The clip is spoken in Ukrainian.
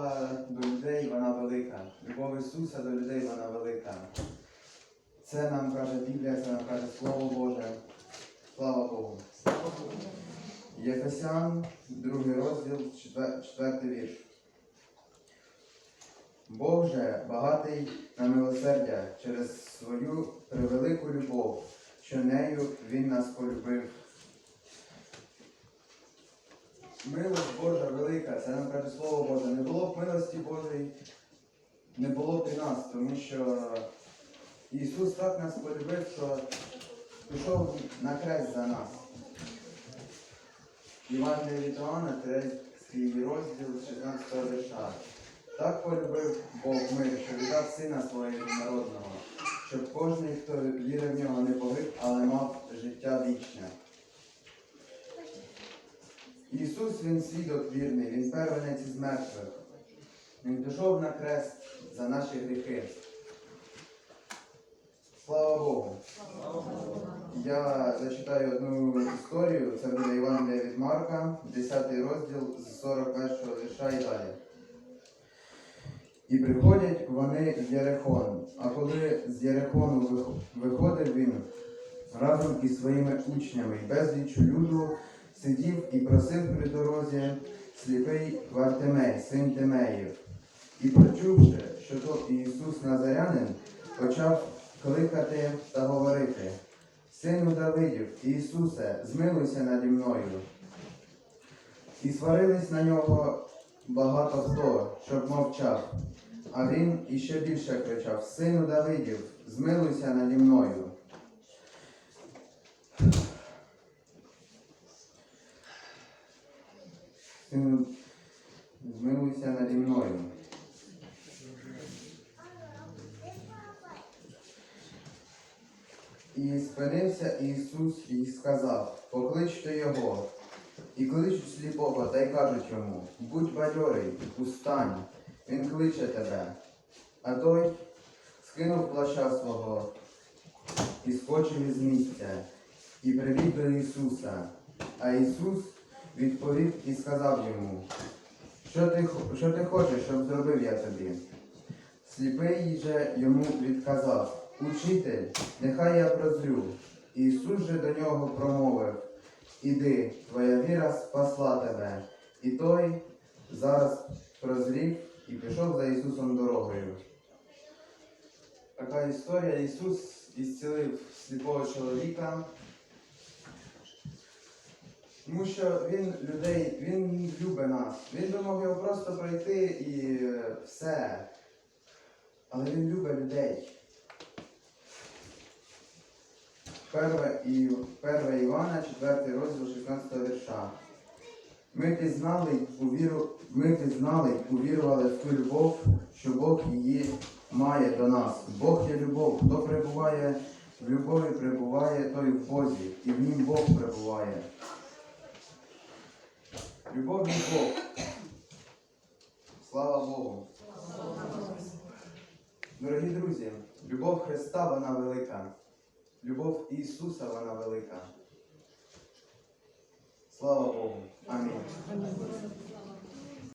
Бога до людей вона велика. Любов Ісуса до людей вона велика. Це нам каже Біблія, це нам каже Слово Боже. Слава Богу. Єфесян, другий розділ, четвертий вірш. Бог же багатий на милосердя через свою превелику любов, що нею Він нас полюбив. Милость Божа велика, це нам каже Слово Боже. Не було б милості Божої, не було б і нас, тому що Ісус так нас полюбив, що пішов на хрест за нас. Івангелія від Іоанна, 3 розділ 16 вірша. Так полюбив Бог мир, що віддав сина свого єдинородного, щоб кожен, хто вірив в нього, не погиб, але мав життя вічне. Ісус Він свідок вірний, Він первенець із мертвих. Він пішов на хрест за наші гріхи. Слава Богу! Я зачитаю одну історію, це буде Євангелія від Марка, 10 розділ з 41 вірша і далі. І приходять вони в Єрихон. А коли з Єрихону вих- виходив він разом із своїми учнями і безліччю люду сидів і просив при дорозі сліпий Вартимей, син Тимеїв. І почувши, що то Ісус Назарянин, почав кликати та говорити: Сину Давидів, Ісусе, змилуйся наді мною. І сварились на нього багато хто, щоб мовчав. А він іще більше кричав: Сину Давидів, змилуйся наді мною. Сину, змилуйся наді мною. І спинився Ісус і сказав, покличте його. І кличуть сліпого та й кажуть йому, будь бадьорий, устань, він кличе тебе. А той скинув плаща свого і скочив із місця, і привів до Ісуса. А Ісус відповів і сказав йому, що ти, що ти хочеш, щоб зробив я тобі? Сліпий же йому відказав, Учитель, нехай я прозрю. Ісус же до нього промовив, Іди, твоя віра спасла тебе. І той зараз прозрів і пішов за Ісусом дорогою. Така історія. Ісус ісцілив сліпого чоловіка. Тому що він людей, він любить нас. Він би мог його просто пройти і е, все. Але він любить людей. Перше, Івана, 4 розділ 16 вірша. Ми пізнали, й увіру, ми пізнали й увірували в ту любов, що Бог її має до нас. Бог є любов. Хто перебуває в любові, перебуває той в Бозі, і в нім Бог перебуває. Любов Бог. Слава Богу. Дорогі друзі, любов Христа вона велика. Любов Ісуса вона велика. Слава Богу. Амінь.